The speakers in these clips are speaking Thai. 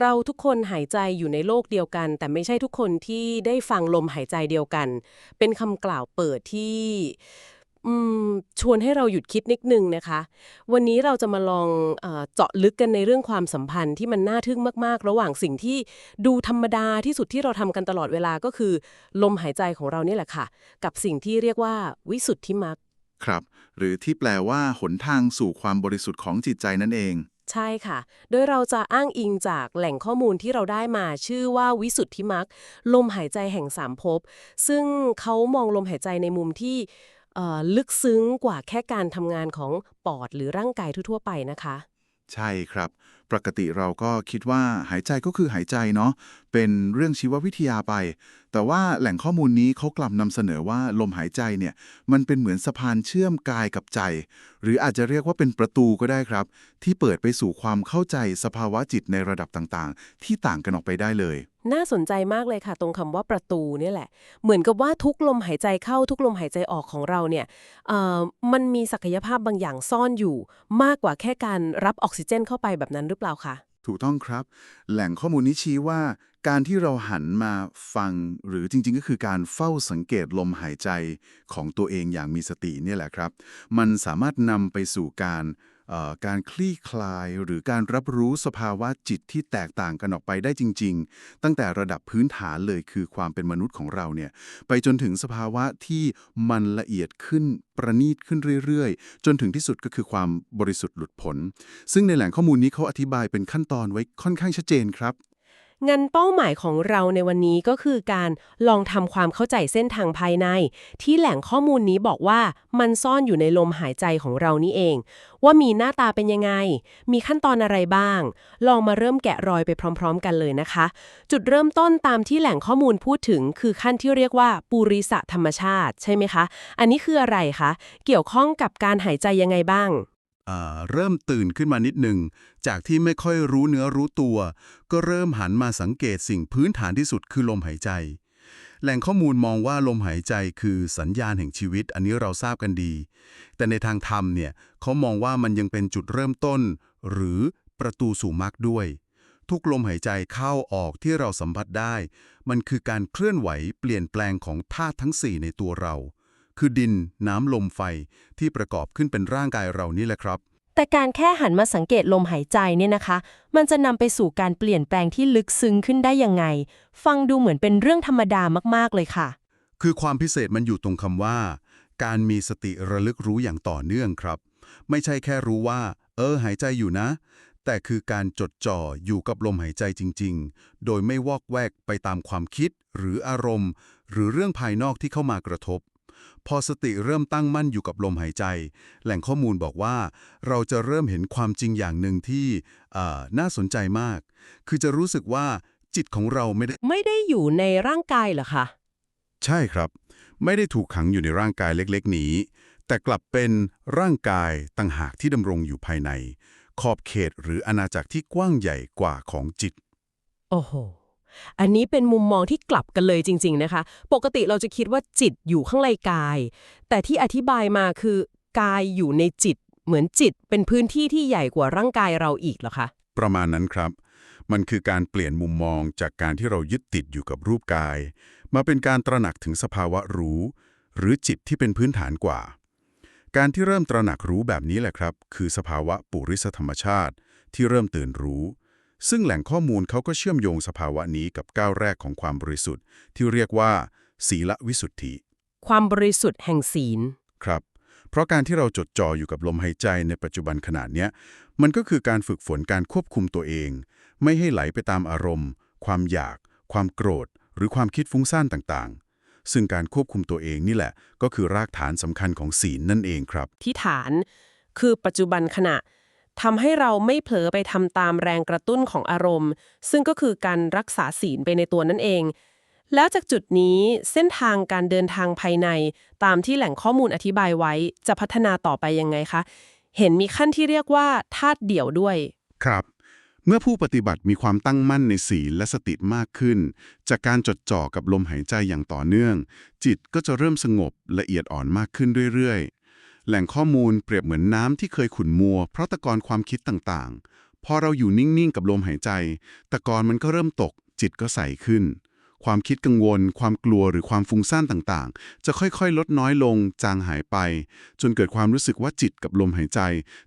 เราทุกคนหายใจอยู่ในโลกเดียวกัน แต่ไม่ใช่ทุกคนที่ได้ฟังลมหายใจเดียวกัน เป็นคำกล่าวเปิดที่ชวนให้เราหยุดคิดนิดนึงนะคะ วันนี้เราจะมาลองเออเจาะลึกกันในเรื่องความสัมพันธ์ที่มันน่าทึ่งมาก ๆ ระหว่างสิ่งที่ดูธรรมดาที่สุดที่เราทำกันตลอดเวลาก็คือ ลมหายใจของเรานี่แหละค่ะ กับสิ่งที่เรียกว่าวิสุทธิมรรคครับ หรือที่แปลว่าหนทางสู่ความบริสุทธิ์ของจิตใจนั่นเอง ใช่ค่ะ โดยเราจะอ้างอิงจากแหล่งข้อมูลที่เราได้มาชื่อว่าวิสุทธิมรรคลมหายใจแห่งสามภพซึ่งเขามองลมหายใจในมุมที่ลึกซึ้งกว่าแค่การทำงานของปอดหรือร่างกายทั่ว ๆ ไปนะคะ ใช่ครับ ปกติเราก็คิดว่าหายใจก็คือหายใจเนาะเป็นเรื่องชีววิทยาไป แต่ว่าแหล่งข้อมูลนี้เขากลับนำเสนอว่าลมหายใจเนี่ยมันเป็นเหมือนสะพานเชื่อมกายกับใจ หรืออาจจะเรียกว่าเป็นประตูก็ได้ครับ ที่เปิดไปสู่ความเข้าใจสภาวะจิตในระดับต่างๆ ที่ต่างกันออกไปได้เลย น่าสนใจมากเลยค่ะ ตรงคำว่าประตูเนี่ยแหละ เหมือนกับว่าทุกลมหายใจเข้าทุกลมหายใจออกของเราเนี่ยเอ่อมันมีศักยภาพบางอย่างซ่อนอยู่ มากกว่าแค่การรับออกซิเจนเข้าไปแบบนั้นหรือเปล่าคะ ถูกต้องครับ แหล่งข้อมูลนี้ชี้ว่าการที่เราหันมาฟัง หรือจริงๆ ก็คือการเฝ้าสังเกตลมหายใจของตัวเองอย่างมีสติเนี่ยแหละครับ มันสามารถนำไปสู่การ การคลี่คลายหรือการรับรู้สภาวะจิตที่แตกต่างกันออกไปได้จริง ๆ ตั้งแต่ระดับพื้นฐานเลยคือความเป็นมนุษย์ของเราเนี่ยไปจนถึงสภาวะที่มันละเอียดขึ้นประณีตขึ้นเรื่อยๆ จนถึงที่สุดก็คือความบริสุทธิ์หลุดพ้นซึ่งในแหล่งข้อมูลนี้เขาอธิบายเป็นขั้นตอนไว้ค่อนข้างชัดเจนครับ งั้นเป้าหมายของเราในวันนี้ก็คือการลองทำความเข้าใจเส้นทางภายใน ที่แหล่งข้อมูลนี้บอกว่ามันซ่อนอยู่ในลมหายใจของเรานี่เอง ว่ามีหน้าตาเป็นยังไง มีขั้นตอนอะไรบ้าง ลองมาเริ่มแกะรอยไปพร้อม ๆ กันเลยนะคะ จุดเริ่มต้นตามที่แหล่งข้อมูลพูดถึง คือขั้นที่เรียกว่าปุริสะธรรมชาติ ใช่ไหมคะ อันนี้คืออะไรคะ เกี่ยวข้องกับการหายใจยังไงบ้าง เริ่มตื่นขึ้นมานิดหนึ่ง จากที่ไม่ค่อยรู้เนื้อรู้ตัว ก็เริ่มหันมาสังเกตสิ่งพื้นฐานที่สุดคือลมหายใจ แหล่งข้อมูลมองว่าลมหายใจคือสัญญาณแห่งชีวิต อันนี้เราทราบกันดี แต่ในทางธรรมเนี่ยเขามองว่ามันยังเป็นจุดเริ่มต้น หรือประตูสู่มรรคด้วย ทุกลมหายใจเข้าออกที่เราสัมผัสได้ มันคือการเคลื่อนไหวเปลี่ยนแปลงของธาตุทั้ง4ในตัวเรา คือดิน น้ำลมไฟที่ประกอบขึ้นเป็นร่างกายเรานี่แหละครับ แต่การแค่หันมาสังเกตลมหายใจเนี่ยนะคะ มันจะนำไปสู่การเปลี่ยนแปลงที่ลึกซึ้งขึ้นได้ยังไง ฟังดูเหมือนเป็นเรื่องธรรมดามากๆเลยค่ะ คือความพิเศษมันอยู่ตรงคำว่า การมีสติระลึกรู้อย่างต่อเนื่องครับ ไม่ใช่แค่รู้ว่า เออ หายใจอยู่นะแต่คือการจดจ่ออยู่กับลมหายใจจริง ๆ โดยไม่วอกแวกไปตามความคิด หรืออารมณ์ หรือเรื่องภายนอกที่เข้ามากระทบ พอสติเริ่มตั้งมั่นอยู่กับลมหายใจ แหล่งข้อมูลบอกว่า เราจะเริ่มเห็นความจริงอย่างหนึ่งที่อ่าน่าสนใจมาก คือจะรู้สึกว่าจิตของเราไม่ได้ ไม่ได้อยู่ในร่างกายเหรอคะใช่ครับ ไม่ได้ถูกขังอยู่ในร่างกายเล็กๆ นี้ แต่กลับเป็นร่างกายต่างหากที่ดำรงอยู่ภายใน ขอบเขตหรืออาณาจักรที่กว้างใหญ่กว่าของจิต โอ้โห อันนี้เป็นมุมมองที่กลับกันเลยจริง ๆนะคะ ปกติเราจะคิดว่าจิตอยู่ข้างในกาย แต่ที่อธิบายมาคือกายอยู่ในจิต เหมือนจิต เป็นพื้นที่ที่ใหญ่กว่าร่างกายเราอีกเหรอคะ ประมาณนั้นครับ มันคือการเปลี่ยนมุมมองจากการที่เรายึดติดอยู่กับรูปกาย มาเป็นการตระหนักถึงสภาวะรู้ หรือจิตที่เป็นพื้นฐานกว่า การที่เริ่มตระหนักรู้แบบนี้แหละครับ คือสภาวะปุริสธรรมชาติ ที่เริ่มตื่นรู้ ซึ่งแหล่งข้อมูลเขาก็เชื่อมโยงสภาวะนี้กับก้าวแรกของความบริสุทธิ์ ที่เรียกว่า ศีลวิสุทธิ ความบริสุทธิ์แห่งศีล ครับ เพราะการที่เราจดจ่ออยู่กับลมหายใจในปัจจุบันขนาดเนี้ย มันก็คือการฝึกฝนการควบคุมตัวเอง ไม่ให้ไหลไปตามอารมณ์ ความอยาก ความโกรธ หรือความคิดฟุ้งซ่านต่างๆ ซึ่งการควบคุมตัวเองนี่แหละ ก็คือรากฐานสำคัญของศีลนั่นเองครับ ที่ฐานคือปัจจุบันขณะ ทำให้เราไม่เผลอไปทำตามแรงกระตุ้นของอารมณ์ ซึ่งก็คือการรักษาศีลไปในตัวนั่นเอง แล้วจากจุดนี้เส้นทางการเดินทางภายใน ตามที่แหล่งข้อมูลอธิบายไว้จะพัฒนาต่อไปยังไงคะ เห็นมีขั้นที่เรียกว่าธาตุเดี่ยวด้วย ครับ เมื่อผู้ปฏิบัติมีความตั้งมั่นในศีลและสติมากขึ้น จากการจดจ่อกับลมหายใจอย่างต่อเนื่อง จิตก็จะเริ่มสงบละเอียดอ่อนมากขึ้นเรื่อยๆ แหล่งข้อมูลเปรียบเหมือนน้ำที่เคยขุ่นมัว เพราะตะกอนความคิดต่างๆ พอเราอยู่นิ่ง ๆ กับลมหายใจ ตะกอนมันก็เริ่มตก จิตก็ใสขึ้น ความคิดกังวล ความกลัวหรือความฟุ้งซ่านต่างๆ จะค่อยๆ ลดน้อยลง จางหายไป จนเกิดความรู้สึกว่าจิตกับลมหายใจ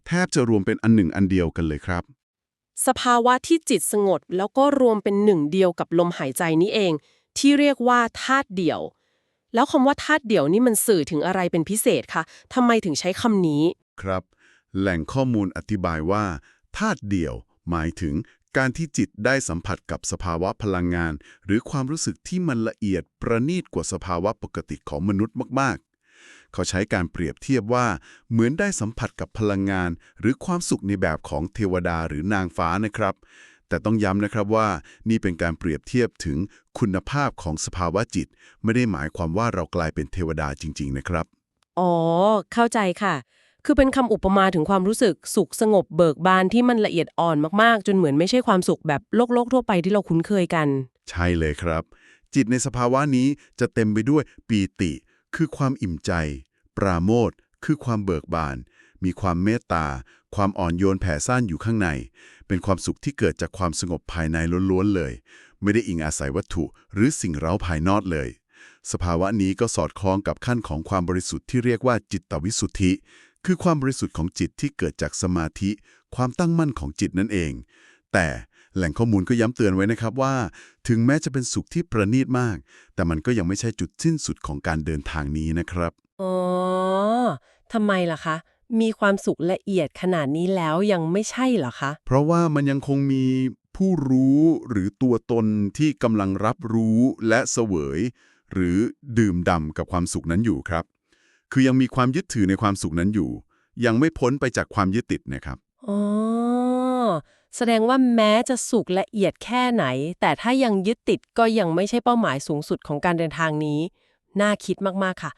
แทบจะรวมเป็นอันหนึ่งอันเดียวกันเลยครับ สภาวะที่จิตสงบแล้วก็รวมเป็นหนึ่งเดียวกับลมหายใจนี้เอง ที่เรียกว่าธาตุเดี่ยว แล้วคำว่าธาตุเดี่ยวนี่มันสื่อถึงอะไรเป็นพิเศษคะทำไมถึงใช้คำนี้ ครับ แหล่งข้อมูลอธิบายว่าธาตุเดี่ยว หมายถึงการที่จิตได้สัมผัสกับสภาวะพลังงาน หรือความรู้สึกที่มันละเอียดประณีตกว่าสภาวะปกติของมนุษย์มาก ๆ เขาใช้การเปรียบเทียบว่า เหมือนได้สัมผัสกับพลังงาน หรือความสุขในแบบของเทวดาหรือนางฟ้านะครับ แต่ต้องย้ำนะครับว่านี่เป็นการเปรียบเทียบถึงคุณภาพของสภาวะจิต ไม่ได้หมายความว่าเรากลายเป็นเทวดาจริง ๆ นะครับ อ๋อ เข้าใจค่ะ คือเป็นคำอุปมาถึงความรู้สึกสุขสงบเบิกบานที่มันละเอียดอ่อนมากๆ จนเหมือนไม่ใช่ความสุขแบบโลกโลกๆทั่วไปที่เราคุ้นเคยกัน ใช่เลยครับ จิตในสภาวะนี้จะเต็มไปด้วยปีติ คือความอิ่มใจ ปราโมทย์คือความเบิกบาน มีความเมตตา ความอ่อนโยนแผ่ซ่านอยู่ข้างใน เป็นความสุขที่เกิดจากความสงบภายในล้วนๆเลย ไม่ได้อิงอาศัยวัตถุหรือสิ่งเร้าภายนอกเลย สภาวะนี้ก็สอดคล้องกับขั้นของความบริสุทธิ์ที่เรียกว่าจิตตวิสุทธิ คือความบริสุทธิ์ของจิตที่เกิดจากสมาธิ ความตั้งมั่นของจิตนั่นเอง แต่แหล่งข้อมูลก็ย้ำเตือนไว้นะครับว่า ถึงแม้จะเป็นสุขที่ประณีตมาก แต่มันก็ยังไม่ใช่จุดสิ้นสุดของการเดินทางนี้นะครับ อ๋อทำไมล่ะคะ มีความสุขละเอียดขนาดนี้แล้วยังไม่ใช่เหรอคะ เพราะว่ามันยังคงมีผู้รู้หรือตัวตนที่กำลังรับรู้และเสวย หรือดื่มด่ำกับความสุขนั้นอยู่ครับ คือยังมีความยึดถือในความสุขนั้นอยู่ ยังไม่พ้นไปจากความยึดติดนะครับอ๋อแสดงว่าแม้จะสุขละเอียดแค่ไหน แต่ถ้ายังยึดติดก็ยังไม่ใช่เป้าหมายสูงสุดของการเดินทางนี้ น่าคิดมากๆค่ะ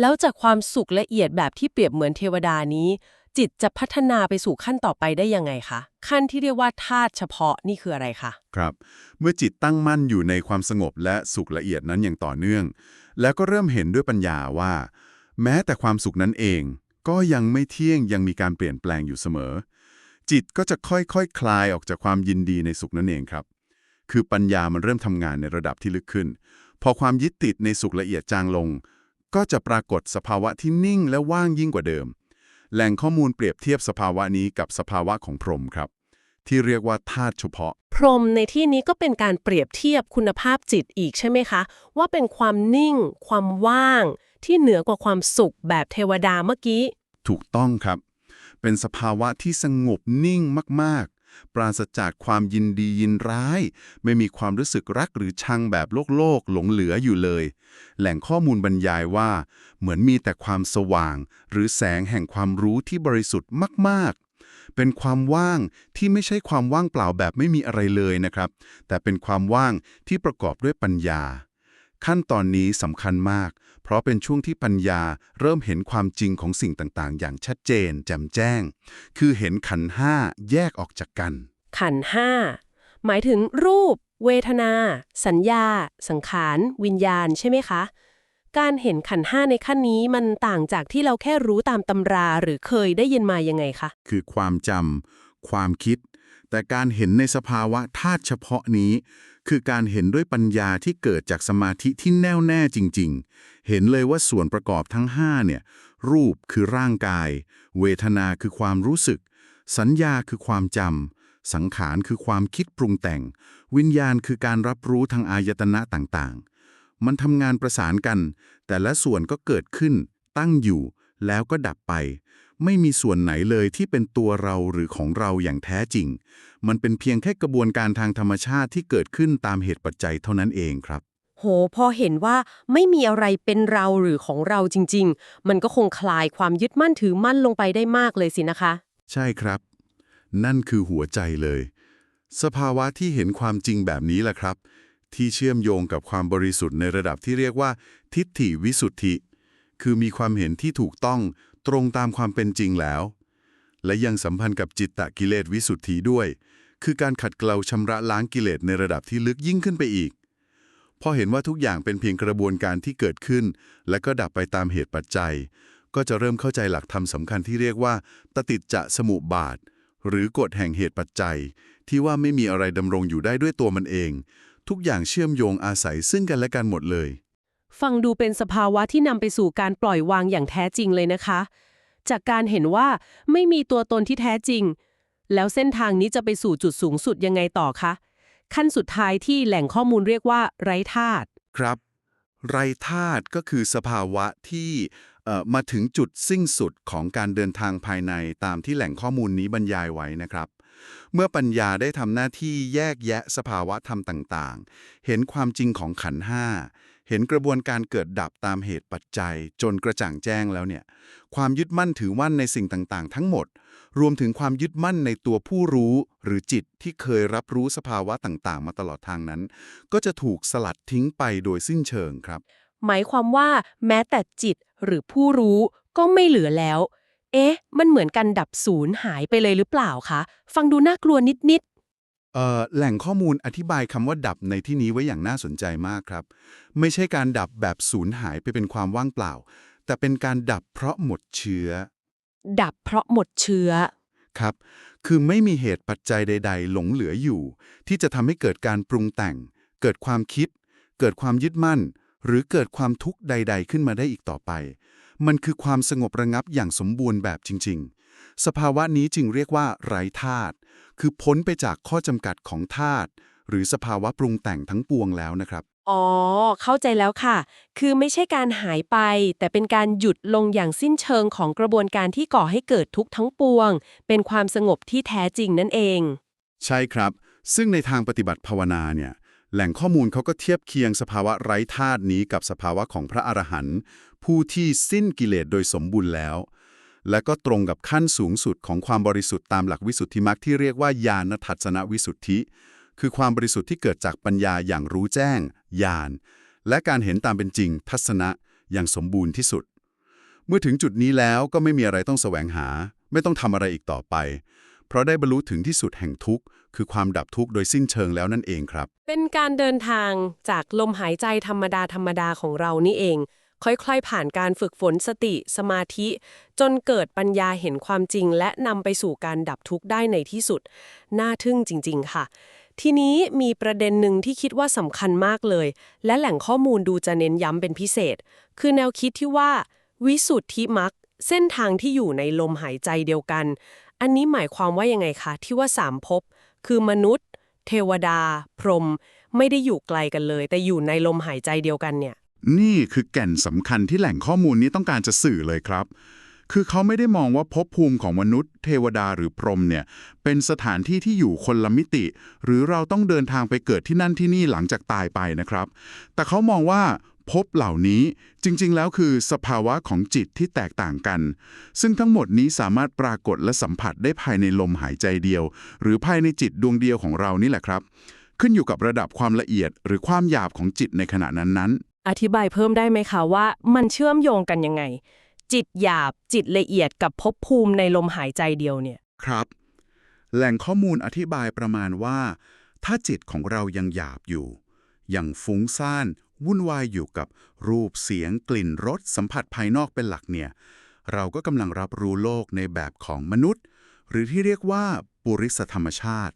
แล้วจากความสุขละเอียดแบบที่เปรียบเหมือนเทวดานี้ จิตจะพัฒนาไปสู่ขั้นต่อไปได้ยังไงคะ ขั้นที่เรียกว่าธาตุเฉพาะนี่คืออะไรคะครับ เมื่อจิตตั้งมั่นอยู่ในความสงบและสุขละเอียดนั้นอย่างต่อเนื่อง แล้วก็เริ่มเห็นด้วยปัญญาว่า แม้แต่ความสุขนั้นเอง ก็ยังไม่เที่ยงยังมีการเปลี่ยนแปลงอยู่เสมอ จิตก็จะค่อยๆคคลายออกจากความยินดีในสุขนั่นเองครับ คือปัญญามันเริ่มทำงานในระดับที่ลึกขึ้น พอความยึดติดในสุขละเอียดจางลง ก็จะปรากฏสภาวะที่นิ่งและว่างยิ่งกว่าเดิม แหล่งข้อมูลเปรียบเทียบสภาวะนี้กับสภาวะของพรหมครับ ที่เรียกว่าธาตุเฉพาะ พรหมในที่นี้ก็เป็นการเปรียบเทียบคุณภาพจิตอีกใช่ไหมคะ ว่าเป็นความนิ่ง ความว่าง ที่เหนือกว่าความสุขแบบเทวดาเมื่อกี้ ถูกต้องครับ เป็นสภาวะที่สงบนิ่งมากๆ ปราศจากความยินดียินร้าย ไม่มีความรู้สึกรักหรือชังแบบโลกโลกหลงเหลืออยู่เลย แหล่งข้อมูลบรรยายว่า เหมือนมีแต่ความสว่าง หรือแสงแห่งความรู้ที่บริสุทธิ์มาก ๆเป็นความว่างที่ไม่ใช่ความว่างเปล่าแบบไม่มีอะไรเลยนะครับ แต่เป็นความว่างที่ประกอบด้วยปัญญา ขั้นตอนนี้สำคัญมาก เพราะเป็นช่วงที่ปัญญาเริ่มเห็นความจริงของสิ่งต่างๆ อย่างชัดเจนแจ่มแจ้ง คือเห็นขันธ์ห้าแยกออกจากกัน ขันธ์ห้าหมายถึงรูป เวทนา สัญญา สังขาร วิญญาณใช่ไหมคะ การเห็นขันธ์ห้าในขั้นนี้มันต่างจากที่เราแค่รู้ตามตำราหรือเคยได้ยินมายังไงคะ คือความจำความคิด แต่การเห็นในสภาวะธาตุเฉพาะนี้ คือการเห็นด้วยปัญญาที่เกิดจากสมาธิที่แน่วแน่จริง ๆ เห็นเลยว่าส่วนประกอบทั้งห้าเนี่ย รูปคือร่างกาย เวทนาคือความรู้สึก สัญญาคือความจำ สังขารคือความคิดปรุงแต่ง วิญญาณคือการรับรู้ทางอายตนะต่างๆ มันทำงานประสานกัน แต่ละส่วนก็เกิดขึ้น ตั้งอยู่ แล้วก็ดับไป ไม่มีส่วนไหนเลยที่เป็นตัวเราหรือของเราอย่างแท้จริง มันเป็นเพียงแค่กระบวนการทางธรรมชาติที่เกิดขึ้นตามเหตุปัจจัยเท่านั้นเองครับ โห พอเห็นว่าไม่มีอะไรเป็นเราหรือของเราจริง ๆ มันก็คงคลายความยึดมั่นถือมั่นลงไปได้มากเลยสินะคะ ใช่ครับ นั่นคือหัวใจเลย สภาวะที่เห็นความจริงแบบนี้แหละครับ ที่เชื่อมโยงกับความบริสุทธิ์ในระดับที่เรียกว่า ทิฏฐิวิสุทธิ คือมีความเห็นที่ถูกต้อง ตรงตามความเป็นจริงแล้ว และยังสัมพันธ์กับจิตตะกิเลสวิสุทธิด้วย คือการขัดเกลาชำระล้างกิเลสในระดับที่ลึกยิ่งขึ้นไปอีก พอเห็นว่าทุกอย่างเป็นเพียงกระบวนการที่เกิดขึ้น และก็ดับไปตามเหตุปัจจัย ก็จะเริ่มเข้าใจหลักธรรมสำคัญที่เรียกว่า ตติจจะสมุบาท หรือกฎแห่งเหตุปัจจัย ที่ว่าไม่มีอะไรดำรงอยู่ได้ด้วยตัวมันเอง ทุกอย่างเชื่อมโยงอาศัยซึ่งกันและกันหมดเลย ฟังดูเป็นสภาวะที่นำไปสู่การปล่อยวางอย่างแท้จริงเลยนะคะ จากการเห็นว่าไม่มีตัวตนที่แท้จริง แล้วเส้นทางนี้จะไปสู่จุดสูงสุดยังไงต่อคะ ขั้นสุดท้ายที่แหล่งข้อมูลเรียกว่า ไร้ธาตุครับ ไรธาตุก็คือสภาวะที่เอ่อมาถึงจุดสิ้นสุดของการเดินทางภายในตามที่แหล่งข้อมูลนี้บรรยายไว้นะครับ เมื่อปัญญาได้ทำหน้าที่แยกแยะสภาวะธรรมต่าง ๆ เห็นความจริงของขันห้า เห็นกระบวนการเกิดดับตามเหตุปัจจัย จนกระจ่างแจ้งแล้วเนี่ย ความยึดมั่นถือมั่นในสิ่งต่างๆ ทั้งหมด รวมถึงความยึดมั่นในตัวผู้รู้หรือจิตที่เคยรับรู้สภาวะต่างๆ มาตลอดทางนั้น ก็จะถูกสลัดทิ้งไปโดยสิ้นเชิงครับ หมายความว่าแม้แต่จิตหรือผู้รู้ก็ไม่เหลือแล้ว เอ๊ะ มันเหมือนกันดับศูนย์หายไปเลยหรือเปล่าคะ ฟังดูน่ากลัวนิดเอ่อ แหล่งข้อมูลอธิบายคำว่าดับในที่นี้ไว้อย่างน่าสนใจมากครับ ไม่ใช่การดับแบบสูญหายไปเป็นความว่างเปล่า แต่เป็นการดับเพราะหมดเชื้อๆดับเพราะหมดเชื้อ ครับ คือไม่มีเหตุปัจจัยใด ๆ หลงเหลืออยู่ ที่จะทำให้เกิดการปรุงแต่ง เกิดความคิด เกิดความยึดมั่น หรือเกิดความทุกข์ใด ๆ ขึ้นมาได้อีกต่อไป มันคือความสงบระงับอย่างสมบูรณ์แบบจริง ๆ สภาวะนี้จึงเรียกว่าไร้ธาตุ คือพ้นไปจากข้อจำกัดของธาตุหรือสภาวะปรุงแต่งทั้งปวงแล้วนะครับ อ๋อ เข้าใจแล้วค่ะ คือไม่ใช่การหายไป แต่เป็นการหยุดลงอย่างสิ้นเชิงของกระบวนการที่ก่อให้เกิดทุกข์ทั้งปวง เป็นความสงบที่แท้จริงนั่นเอง ใช่ครับ ซึ่งในทางปฏิบัติภาวนาเนี่ยแหล่งข้อมูลเขาก็เทียบเคียงสภาวะไร้ธาตุนี้กับสภาวะของพระอรหันต์ผู้ที่สิ้นกิเลสโดยสมบูรณ์แล้ว และก็ตรงกับขั้นสูงสุดของความบริสุทธิ์ตามหลักวิสุทธิมรรคที่เรียกว่าญาณทัศนวิสุทธิ คือความบริสุทธิ์ที่เกิดจากปัญญาอย่างรู้แจ้งญาณและการเห็นตามเป็นจริง ทัศนะอย่างสมบูรณ์ที่สุด เมื่อถึงจุดนี้แล้วก็ไม่มีอะไรต้องแสวงหา ไม่ต้องทำอะไรอีกต่อไป เพราะได้บรรลุถึงที่สุดแห่งทุกข์ คือความดับทุกข์โดยสิ้นเชิงแล้วนั่นเองครับ เป็นการเดินทางจากลมหายใจธรรมดาธรรมดาของเรานี่เอง ค่อยๆ ผ่านการฝึกฝนสติ สมาธิ จนเกิดปัญญาเห็นความจริง และนำไปสู่การดับทุกข์ได้ในที่สุด น่าทึ่งจริง ๆ ค่ะ ทีนี้มีประเด็นหนึ่งที่คิดว่าสำคัญมากเลย และแหล่งข้อมูลดูจะเน้นย้ำเป็นพิเศษ คือแนวคิดที่ว่า วิสุทธิมรรคเส้นทางที่อยู่ในลมหายใจเดียวกัน อันนี้หมายความว่ายังไงคะ ที่ว่าสามภพคือมนุษย์ เทวดา พรหมไม่ได้อยู่ไกลกันเลย แต่อยู่ในลมหายใจเดียวกันเนี่ย นี่คือแก่นสำคัญที่แหล่งข้อมูลนี้ต้องการจะสื่อเลยครับ คือเขาไม่ได้มองว่าภพภูมิของมนุษย์ เทวดาหรือพรหมเนี่ย เป็นสถานที่ที่อยู่คนละมิติ หรือเราต้องเดินทางไปเกิดที่นั่นที่นี่หลังจากตายไปนะครับ แต่เขามองว่าภพเหล่านี้จริง ๆ แล้วคือสภาวะของจิตที่แตกต่างกัน ซึ่งทั้งหมดนี้สามารถปรากฏและสัมผัสได้ภายในลมหายใจเดียว หรือภายในจิตดวงเดียวของเรานี่แหละครับ ขึ้นอยู่กับระดับความละเอียดหรือความหยาบของจิตในขณะนั้นๆ อธิบายเพิ่มได้ไหมคะว่ามันเชื่อมโยงกันยังไง จิตหยาบจิตละเอียดกับภพภูมิในลมหายใจเดียวเนี่ย ครับ แหล่งข้อมูลอธิบายประมาณว่า ถ้าจิตของเรายังหยาบอยู่ ยังฟุ้งซ่าน วุ่นวายอยู่กับรูปเสียงกลิ่นรสสัมผัสภายนอกเป็นหลักเนี่ย เราก็กำลังรับรู้โลกในแบบของมนุษย์ หรือที่เรียกว่าปุริสธรรมชาติ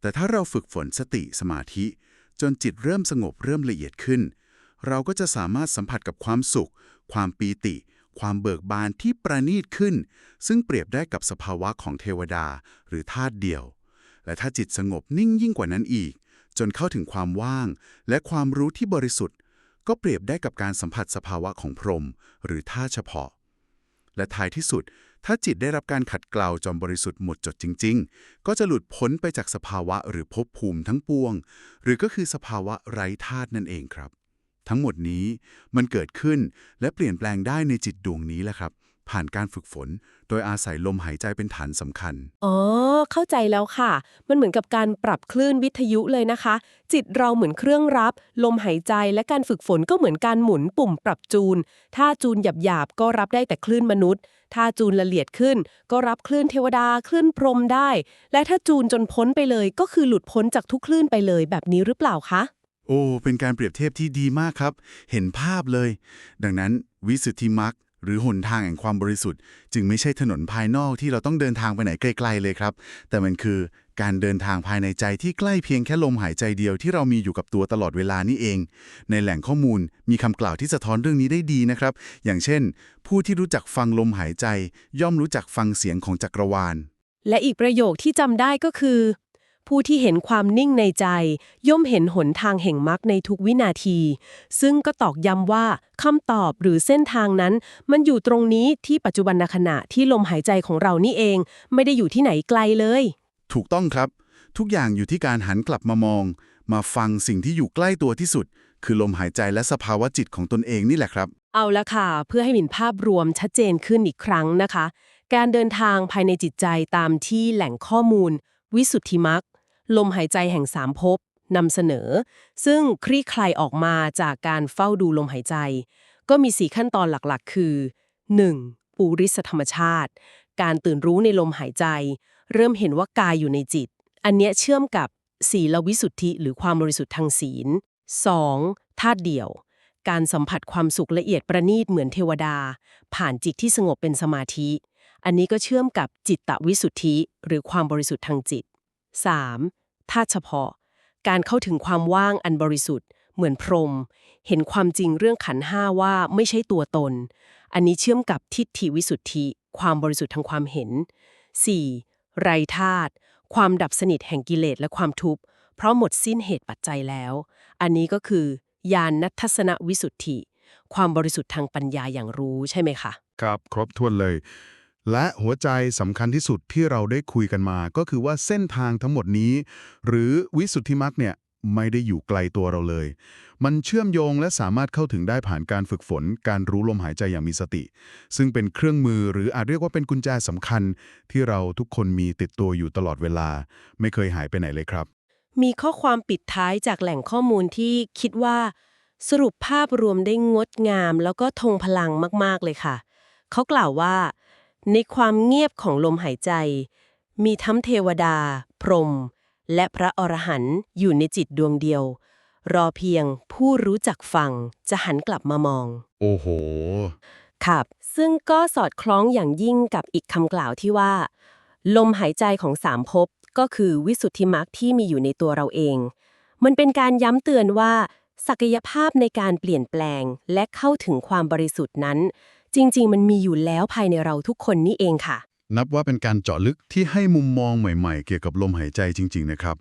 แต่ถ้าเราฝึกฝนสติสมาธิ จนจิตเริ่มสงบเริ่มละเอียดขึ้น เราก็จะสามารถสัมผัสกับความสุข ความปีติ ความเบิกบานที่ประณีตขึ้น ซึ่งเปรียบได้กับสภาวะของเทวดา หรือธาตุเดียว และถ้าจิตสงบนิ่งยิ่งกว่านั้นอีก จนเข้าถึงความว่าง และความรู้ที่บริสุทธิ์ ก็เปรียบได้กับการสัมผัสสภาวะของพรหมหรือธาเฉพาะ และท้ายที่สุด ถ้าจิตได้รับการขัดเกลาจนบริสุทธิ์หมดจดจริง ๆ ก็จะหลุดพ้นไปจากสภาวะหรือภพภูมิทั้งปวง หรือก็คือสภาวะไร้ธาตุนั่นเองครับ ทั้งหมดนี้มันเกิดขึ้นและเปลี่ยนแปลงได้ในจิตดวงนี้แหละครับ ผ่านการฝึกฝน โดยอาศัยลมหายใจเป็นฐานสำคัญ อ๋อ เข้าใจแล้วค่ะ มันเหมือนกับการปรับคลื่นวิทยุเลยนะคะ จิตเราเหมือนเครื่องรับ ลมหายใจและการฝึกฝนก็เหมือนการหมุนปุ่มปรับจูน ถ้าจูนหยาบๆก็รับได้แต่คลื่นมนุษย์ ถ้าจูนละเอียดขึ้น ก็รับคลื่นเทวดาคลื่นพรหมได้ และถ้าจูนจนพ้นไปเลย ก็คือหลุดพ้นจากทุกคลื่นไปเลยแบบนี้หรือเปล่าคะ โอ้ เป็นการเปรียบเทียบที่ดีมากครับ เห็นภาพเลย ดังนั้นวิสุทธิมรรคหรือหนทางแห่งความบริสุทธิ์ จึงไม่ใช่ถนนภายนอกที่เราต้องเดินทางไปไหนไกลๆเลยครับ แต่มันคือการเดินทางภายในใจที่ใกล้เพียงแค่ลมหายใจเดียวที่เรามีอยู่กับตัวตลอดเวลานี่เอง ในแหล่งข้อมูลมีคำกล่าวที่สะท้อนเรื่องนี้ได้ดีนะครับ อย่างเช่น ผู้ที่รู้จักฟังลมหายใจ ย่อมรู้จักฟังเสียงของจักรวาล และอีกประโยคที่จำได้ก็คือ ผู้ที่เห็นความนิ่งในใจ ย่อมเห็นหนทางแห่งมรรคในทุกวินาที ซึ่งก็ตอกย้ำว่าคำตอบหรือเส้นทางนั้น มันอยู่ตรงนี้ที่ปัจจุบันขณะที่ลมหายใจของเรานี่เอง ไม่ได้อยู่ที่ไหนไกลเลย ถูกต้องครับ ทุกอย่างอยู่ที่การหันกลับมามอง มาฟังสิ่งที่อยู่ใกล้ตัวที่สุด คือลมหายใจและสภาวะจิตของตนเองนี่แหละครับ เอาละค่ะ เพื่อให้เห็นภาพรวมชัดเจนขึ้นอีกครั้งนะคะ การเดินทางภายในจิตใจตามที่แหล่งข้อมูล วิสุทธิมรรค ลมหายใจแห่งสามภพนำเสนอ ซึ่งคลี่คลายออกมาจากการเฝ้าดูลมหายใจ ก็มีสี่ขั้นตอนหลักๆ คือ 1. ปูริสธรรมชาติ การตื่นรู้ในลมหายใจ เริ่มเห็นว่ากายอยู่ในจิต อันเนี้ยเชื่อมกับศีลวิสุทธิหรือความบริสุทธิ์ทางศีล 2. ธาตุเดี่ยว การสัมผัสความสุขละเอียดประณีตเหมือนเทวดา ผ่านจิตที่สงบเป็นสมาธิ อันนี้ก็เชื่อมกับจิตตวิสุทธิ หรือความบริสุทธิ์ทางจิต 3. ธาเฉพาะ การเข้าถึงความว่างอันบริสุทธิ์ เหมือนพรม เห็นความจริงเรื่องขันห้าว่าไม่ใช่ตัวตน อันนี้เชื่อมกับทิฏฐิวิสุทธิ ความบริสุทธิ์ทางความเห็น 4. ไรธาตุความดับสนิทแห่งกิเลสและความทุกข์เพราะหมดสิ้นเหตุปัจจัยแล้ว อันนี้ก็คือ ญาณนัทสนวิสุทธิ ความบริสุทธิ์ทางปัญญาอย่างรู้ใช่ไหมคะ ครับ ครบถ้วนเลย และหัวใจสำคัญที่สุดที่เราได้คุยกันมา ก็คือว่าเส้นทางทั้งหมดนี้ หรือวิสุทธิมรรคเนี่ยไม่ได้อยู่ไกลตัวเราเลย มันเชื่อมโยงและสามารถเข้าถึงได้ผ่านการฝึกฝน การรู้ลมหายใจอย่างมีสติ ซึ่งเป็นเครื่องมือหรืออาจเรียกว่าเป็นกุญแจสำคัญ ที่เราทุกคนมีติดตัวอยู่ตลอดเวลา ไม่เคยหายไปไหนเลยครับ มีข้อความปิดท้ายจากแหล่งข้อมูลที่คิดว่า สรุปภาพรวมได้งดงาม แล้วก็ทงพลังมาก ๆ เลยค่ะ เขากล่าวว่า ในความเงียบของลมหายใจ มีทั้งเทวดา พรหมและพระอรหันต์อยู่ในจิตดวงเดียว รอเพียงผู้รู้จักฟังจะหันกลับมามอง โอ้โห ครับ ซึ่งก็สอดคล้องอย่างยิ่งกับอีกคำกล่าวที่ว่า ลมหายใจของสามภพก็คือวิสุทธิมรรคที่มีอยู่ในตัวเราเอง มันเป็นการย้ำเตือนว่า ศักยภาพในการเปลี่ยนแปลงและเข้าถึงความบริสุทธิ์นั้น จริง ๆ มันมีอยู่แล้วภายในเราทุกคนนี่เองค่ะ นับว่าเป็นการเจาะลึกที่ให้มุมมองใหม่ๆ เกี่ยวกับลมหายใจจริง ๆ นะครับ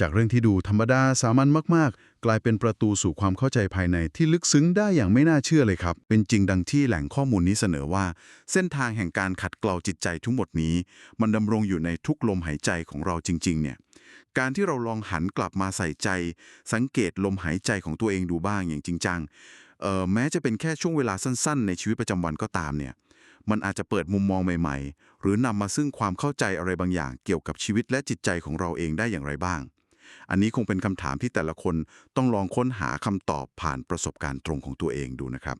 จากเรื่องที่ดูธรรมดาสามัญมากๆ กลายเป็นประตูสู่ความเข้าใจภายในที่ลึกซึ้งได้อย่างไม่น่าเชื่อเลยครับ เป็นจริงดังที่แหล่งข้อมูลนี้เสนอว่า เส้นทางแห่งการขัดเกลาจิตใจทั้งหมดนี้ มันดำรงอยู่ในทุกลมหายใจของเราจริง ๆ เนี่ยการที่เราลองหันกลับมาใส่ใจ สังเกตลมหายใจของตัวเองดูบ้างอย่างจริงจัง เอ่อแม้จะเป็นแค่ช่วงเวลาสั้นๆ ในชีวิตประจำวันก็ตามเนี่ย มันอาจจะเปิดมุมมองใหม่ๆ หรือนำมาซึ่งความเข้าใจอะไรบางอย่างเกี่ยวกับชีวิตและจิตใจของเราเองได้อย่างไรบ้าง อันนี้คงเป็นคำถามที่แต่ละคนต้องลองค้นหาคำตอบผ่านประสบการณ์ตรงของตัวเองดูนะครับ